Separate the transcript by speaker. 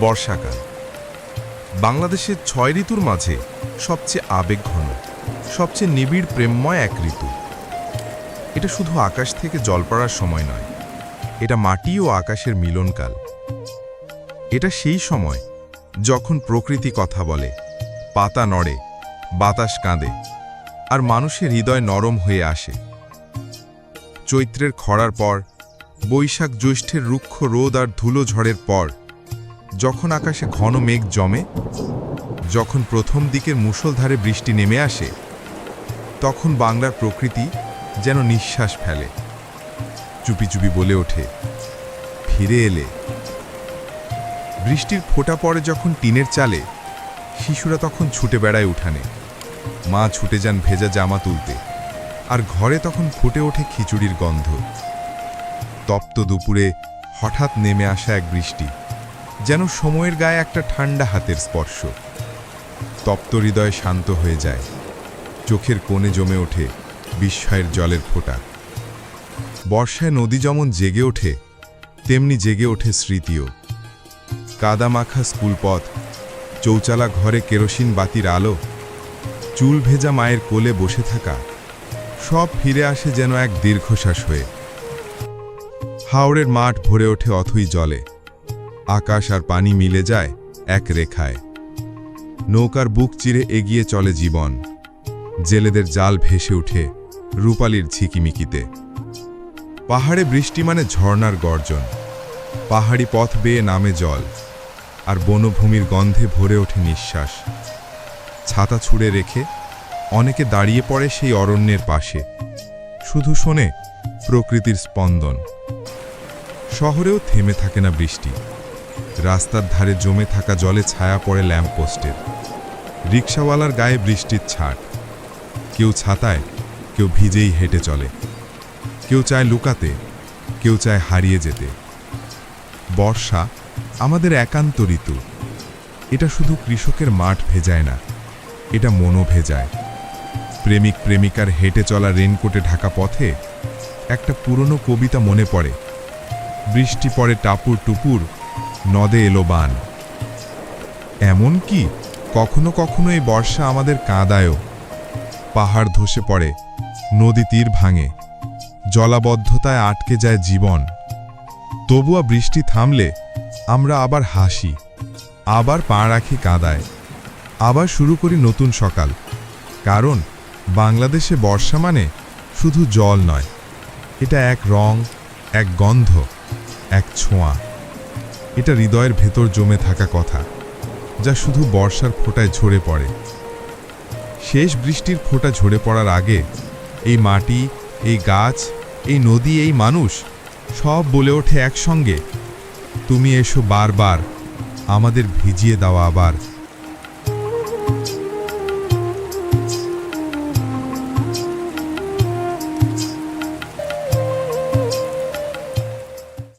Speaker 1: বর্ষাকাল। বাংলাদেশের ছয় ঋতুর মাঝে সবচেয়ে আবেগঘন, সবচেয়ে নিবিড় প্রেমময় এক ঋতু। এটা শুধু আকাশ থেকে জল পড়ার সময় নয় এটা মাটি ও আকাশের মিলনকাল। এটা সেই সময় যখন প্রকৃতি কথা বলে, পাতা নড়ে, বাতাস কাঁদে, আর মানুষের হৃদয় নরম হয়ে আসে। চৈত্রের খরার পর, বৈশাখ জ্যৈষ্ঠের রুক্ষ রোদ আর ধুলো ঝড়ের পর, যখন আকাশে ঘন মেঘ জমে, যখন প্রথম দিকের মুষলধারে বৃষ্টি নেমে আসে, তখন বাংলার প্রকৃতি যেন নিঃশ্বাস ফেলে। চুপি চুপি বলে ওঠে। ফিরে এলে। বৃষ্টির ফোঁটা পড়ে যখন টিনের চালে, শিশুরা তখন ছুটে বেড়ায় উঠানে। মা ছুটে যান ভেজা জামা তুলতে আর ঘরে তখন ফুটে ওঠে খিচুড়ির গন্ধ। তপ্ত দুপুরে হঠাৎ নেমে আসা এক বৃষ্টি, যেন সময়ের গায়ে একটা ঠান্ডা হাতের স্পর্শ। তপ্ত হৃদয় শান্ত হয়ে যায়। চোখের কোণে জমে ওঠে বিস্ময়ের জলের ফোঁটা। বর্ষায় নদী যেমন জেগে ওঠে, তেমনি জেগে ওঠে স্মৃতিও। কাদামাখা স্কুলপথ চৌচালা ঘরে কেরোসিন বাতির আলো, চুল ভেজা মায়ের কোলে বসে থাকা, সব ফিরে আসে যেন এক দীর্ঘশ্বাস হয়ে। হাওড়ের মাঠ ভরে ওঠে অথই জলে, আকাশ আর পানি মিলে যায় এক রেখায়। নৌকার বুক চিরে এগিয়ে চলে জীবন, জেলেদের জাল ভেসে উঠে রূপালির ঝিকিমিকিতে। পাহাড়ে বৃষ্টি মানে ঝর্নার গর্জন। পাহাড়ি পথ বেয়ে নামে জল, আর বনভূমির গন্ধে ভরে ওঠে নিঃশ্বাস। ছাতা ছুঁড়ে রেখে অনেকে দাঁড়িয়ে পড়ে সেই অরণ্যের পাশে। শুধু শোনে প্রকৃতির স্পন্দন। শহরেও থেমে থাকে না বৃষ্টি। রাস্তার ধারে জমে থাকা জলে ছায়া পড়ে ল্যাম্পপোস্টের। রিক্সাওয়ালার গায়ে বৃষ্টির ছাট। কেউ ছাতায়, কেউ ভিজেই হেঁটে চলে। কেউ চায় লুকাতে, কেউ চায় হারিয়ে যেতে। বর্ষা আমাদের একান্ত ঋতু। এটা শুধু কৃষকের মাঠ ভেজায় না, এটা মনও ভেজায়। প্রেমিক প্রেমিকার হেঁটে চলা রেনকোটে ঢাকা পথে একটা পুরনো কবিতা মনে পড়ে। বৃষ্টি পড়ে টাপুর টুপুর, নদে এলো বান। এমন কি? কখনো কখনো এই বর্ষা আমাদের কাঁদায়ও। পাহাড় ধসে পড়ে, নদী তীর ভাঙে। জলাবদ্ধতায় আটকে যায় জীবন। তবুয়া বৃষ্টি থামলে আমরা আবার হাসি, আবার পা রাখি কাঁদায়। আবার শুরু করি নতুন সকাল, কারণ বাংলাদেশে বর্ষা মানে শুধু জল নয়, এটা এক রং, এক গন্ধ, এক ছোঁয়া। এটা হৃদয়ের ভেতর জমে থাকা কথা, যা শুধু বর্ষার ফোঁটায় ঝরে পড়ে। শেষ বৃষ্টির ফোঁটা ঝরে পড়ার আগে এই মাটি, এই গাছ এই নদী, এই মানুষ সব বলে ওঠে একসঙ্গে। তুমি এসো বারবার, আমাদের ভিজিয়ে দেওয়া আবার।